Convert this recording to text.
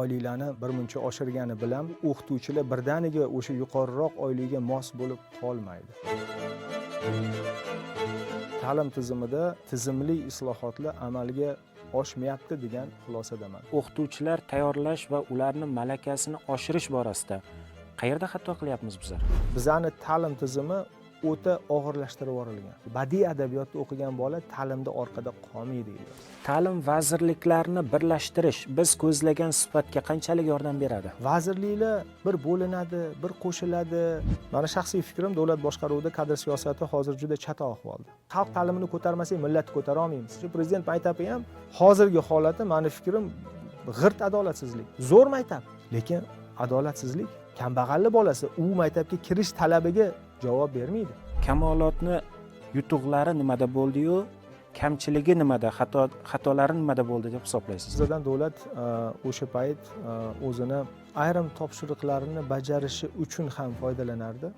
oyliklarni birmuncha oshirgani bilan o'qituvchilar birdaniga o'sha yuqoriroq oylikka mos bo'lib qolmaydi. Ta'lim tizimida tizimli islohotlar amalga oshmayapti degan xulosadaman. O'qituvchilar tayyorlash va ularni malakasini oshirish borasida qayerda xato qilyapmiz bizlar? Bizani ta'lim tizimi o'ta og'irlashtirib yuborilgan. Badiiy adabiyotni o'qigan bola ta'limda orqada qolmaydi ta'lim vazirliklarini birlashtirish biz ko'zlagan sifatga qanchalik yordam beradi? Vazirliklar bir bo'linadi bir qo'shiladi. Mani shaxsiy fikrim davlat boshqaruvida kadr siyosati hozir juda chata ahvolda. Xalq ta'limini ko'tarmasak millatni ko'tara olmaymiz. Shu prezident maktabi ham hozirgi holati mani fikrim g'irt adolatsizlik. Zo'r maktab lekin adolatsizlik kambag'alni bolasi u maktabga kirish talabiga javob bermaydi. Kamolotni yutug'lari nimada bo'ldiyu kamchiligi nimada xato xatolari nimada bo'ldi deb hisoblaysiz. Bizdan davlat e, o'sha payt e, o'zini ayrim topshiriqlarini bajarishi uchun ham foydalanardi